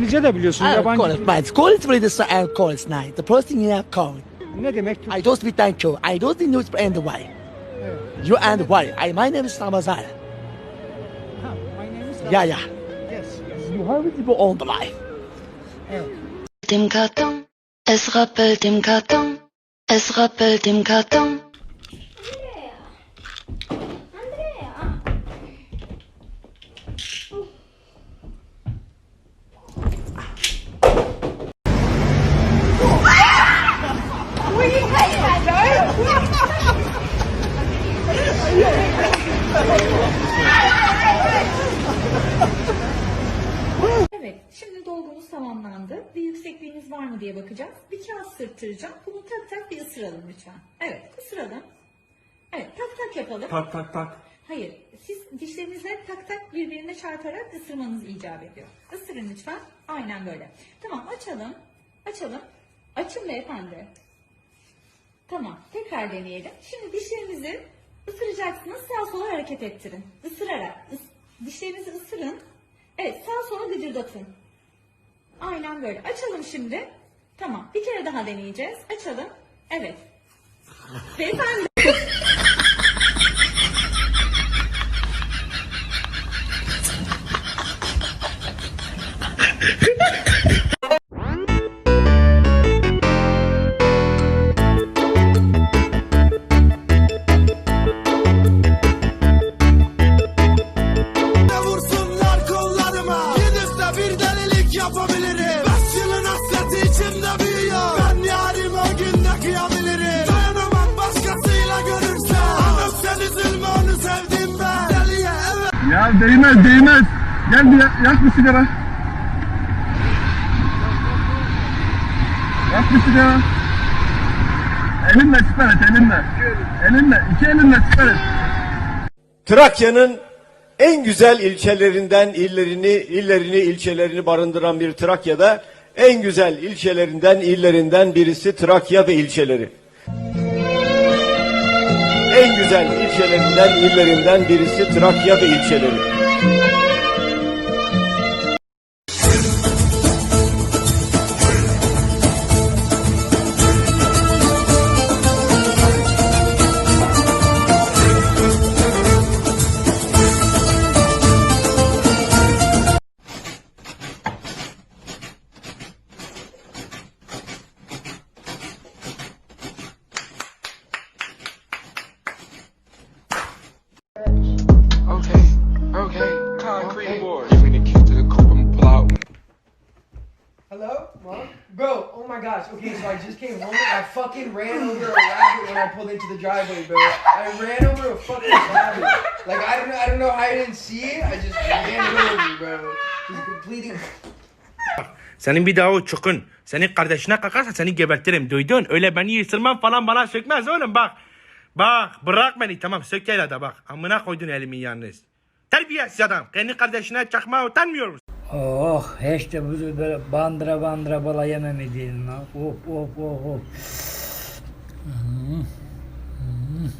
İngilizce de biliyorsun. I yabancı. call it right. Call it ready, so I call it night. The first thing you have called. Ne demek? I don't speak thank you. I don't think you and why. You and why. I my name is Ramazan. Ha, my name is Yeah, yeah. Yes, yes. You have it all the life. dem Karton, es rappelt im Karton, es rappelt im Karton. Tamamlandı. Bir yüksekliğiniz var mı diye bakacağız. Bir kağıt sırtıracağım. Bunu tak tak bir ısıralım lütfen. Evet, ısıralım. Evet, tak tak yapalım. Tak tak tak. Hayır, siz dişlerinizle tak tak birbirine çarparak ısırmanız icap ediyor. Isırın lütfen. Aynen böyle. Tamam, açalım. Açalım. Açın beyefendi. Tamam, tekrar deneyelim. Şimdi dişlerinizi ısıracaksınız, sağa sola hareket ettirin. Isırarak. Is- dişlerinizi ısırın. Evet, sağa sola gıcırdatın. Aynen böyle. Açalım şimdi. Tamam, bir kere daha deneyeceğiz. Açalım. Evet. Beyefendi. Değmez değmez. Gel bir yak, bir sigara. Yak bir sigara. Elinle süper et elinle. Elinle iki elinle süper et. Trakya'nın en güzel ilçelerinden illerini, illerini, ilçelerini barındıran bir Trakya'da en güzel ilçelerinden, illerinden birisi Trakya ve ilçeleri. En güzel ilçelerinden, illerinden birisi Trakya ilçeleri. Gosh. Okay, so I just came home and I fucking ran over a rabbit when I pulled into the driveway, bro. I ran over a fucking rabbit. Like I don't know. I don't know how I didn't see it. I just ran over, bro. Just completely. Senin bir daha o çukun. Senin kardeşine kakarsa seni gebertirim. Duydun? Öyle beni ısırman falan bana sökmez oğlum bak. Bak bırak beni tamam sök el hadi bak. Amına koydun elimin yalnız. Terbiyesiz adam. Kendi kardeşine çakmaya utanmıyor musun? Oh işte bu böyle bandıra bandıra bala yemem ediyorum lan. Of. Hmm. Hmm.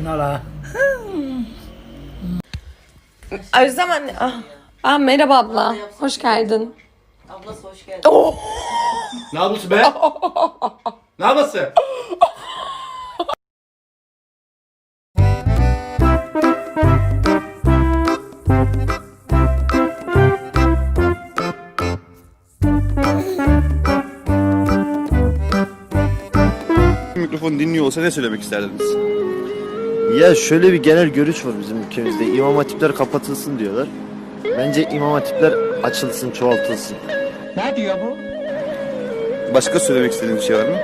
Bu ne la? Özlem anne. Ah. Ah, merhaba abla. Hoş geldin. Ablası hoş geldin. Ne yapıyorsun be? ne yapıyorsun? Mikrofon dinliyor olsa ne söylemek isterdiniz? Ya şöyle bir genel görüş var bizim ülkemizde İmam hatipler kapatılsın diyorlar Bence imam hatipler açılsın çoğaltılsın Ne diyor bu? Başka söylemek istediğiniz bir şey var mı?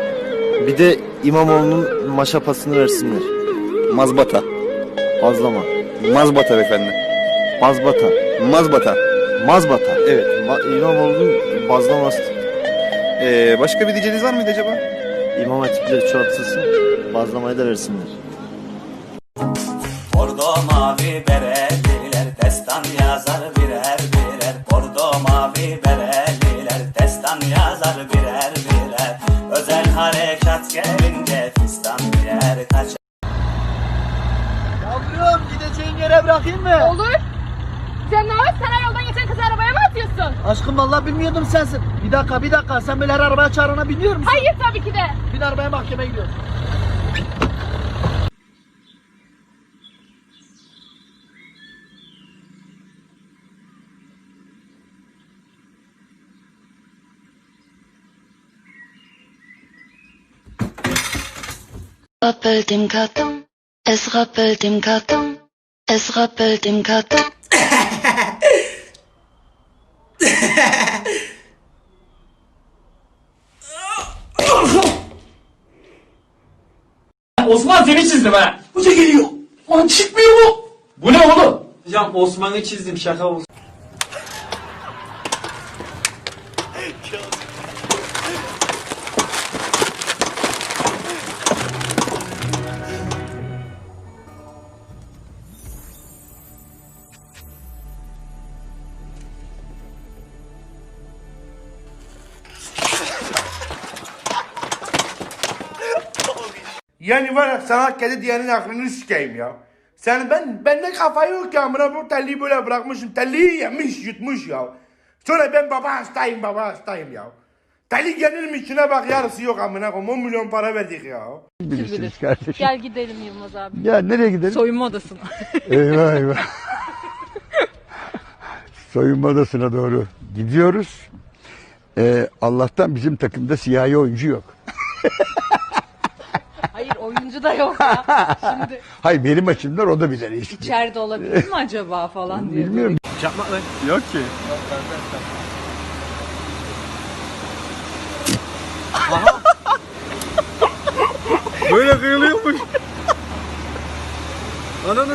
Bir de İmamoğlu'nun maşapasını versinler Mazbata. Bazlama Mazbata efendim. Mazbata Mazbata. Mazbata Evet. Ma- İmamoğlu'nun bazlaması Ee, başka bir diyeceğiniz var mıydı acaba? İmam hatipleri çoğaltılsın Bazlamayı da versinler Bordo mavi bereliler destan yazar birer birer Bordo mavi bereliler destan yazar birer birer Özel harekat gelince fistan yer kaçar Yavrum gideceğin yere bırakayım mı? Olur. Sen ne var? Sen her yoldan Aşkım vallahi bilmiyordum sensin. Bir dakika bir dakika sen böyle her arabaya çağırana biniyor musun? Hayır tabii ki de. Bin arabaya mahkemeye gidiyoruz. Rappelt im Karton, es rappelt im Karton, es rappelt im Karton. Osman seni çizdim ha. Hoca geliyor. Lan çıkmıyor mu? Bu ne oğlum? Hocam Osman'ı çizdim şaka olsun. Yani var ya sana kedi diyenin aklını sikeyim ya. Sen ben bende kafa yok ya amına bu telliyi böyle bırakmışım. Telliyi yemiş yutmuş ya. Sonra ben baba hastayım baba hastayım ya. Telli gelir mi içine bak yarısı yok amına koyayım. 10 milyon para verdik ya. Bilirsiniz kardeşim. Gel gidelim Yılmaz abi. Ya nereye gidelim? Soyunma odasına. eyvah eyvah. Soyunma odasına doğru gidiyoruz. Ee, Allah'tan bizim takımda siyahi oyuncu yok. Oyuncu da yok ya. Şimdi Hayır benim açımdan o da bize reis. içeride olabilir mi acaba falan diye. Bilmiyorum. Çakmak lan. Yok ki. Böyle kıyılıyormuş. Ananı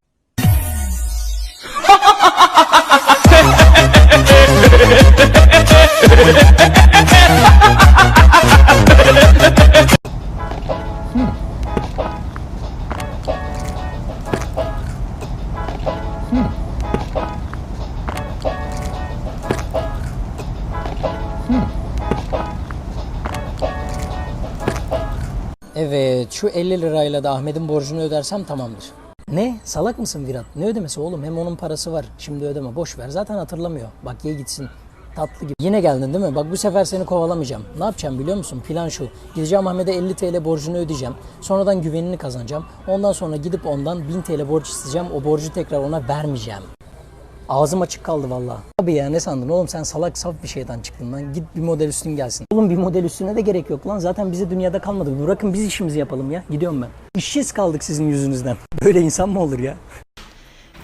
Evet şu 50 lirayla da Ahmet'in borcunu ödersem tamamdır. Ne? Salak mısın Virat? Ne ödemesi oğlum? Hem onun parası var. Şimdi ödeme. Boş ver. Zaten hatırlamıyor. Bak ye gitsin. Tatlı gibi. Yine geldin değil mi? Bak bu sefer seni kovalamayacağım. Ne yapacağım biliyor musun? Plan şu. Gideceğim Ahmet'e 50 TL borcunu ödeyeceğim. Sonradan güvenini kazanacağım. Ondan sonra gidip ondan 1000 TL borç isteyeceğim. O borcu tekrar ona vermeyeceğim. Ağzım açık kaldı valla. Abi ya ne sandın oğlum sen salak saf bir şeyden çıktın lan. Git bir model üstün gelsin. Oğlum bir model üstüne de gerek yok lan. Zaten bize dünyada kalmadı. Bırakın biz işimizi yapalım ya. Gidiyorum ben. İşsiz kaldık sizin yüzünüzden. Böyle insan mı olur ya?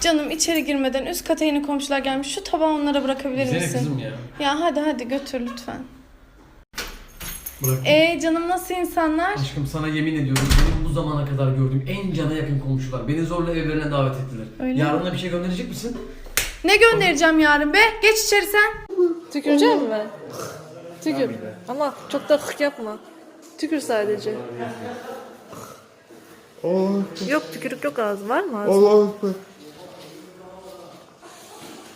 Canım içeri girmeden üst kata yeni komşular gelmiş. Şu tabağı onlara bırakabilir ne misin? kızım ya? Ya hadi hadi götür lütfen. Bırak. Ee canım nasıl insanlar? Aşkım sana yemin ediyorum benim bu zamana kadar gördüğüm en cana yakın komşular. Beni zorla evlerine davet ettiler. Öyle Yarın mi? da bir şey gönderecek misin? Ne göndereceğim yarın be? Geç içeri sen. Tüküreceğim mi? Tükür. Ama çok da hık yapma. Tükür sadece. Yok tükürük yok ağzı var mı ağzı? Allahu Ekber.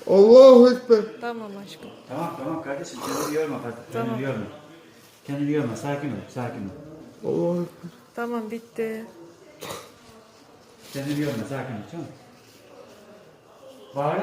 Allahu Ekber. Tamam aşkım. Tamam tamam kardeşim kendini yorma Fatih. Tamam. Kendini yorma. Kendini yorma sakin ol sakin ol. Allahu Ekber. Tamam bitti. Kendini yorma sakin ol tamam. Bağır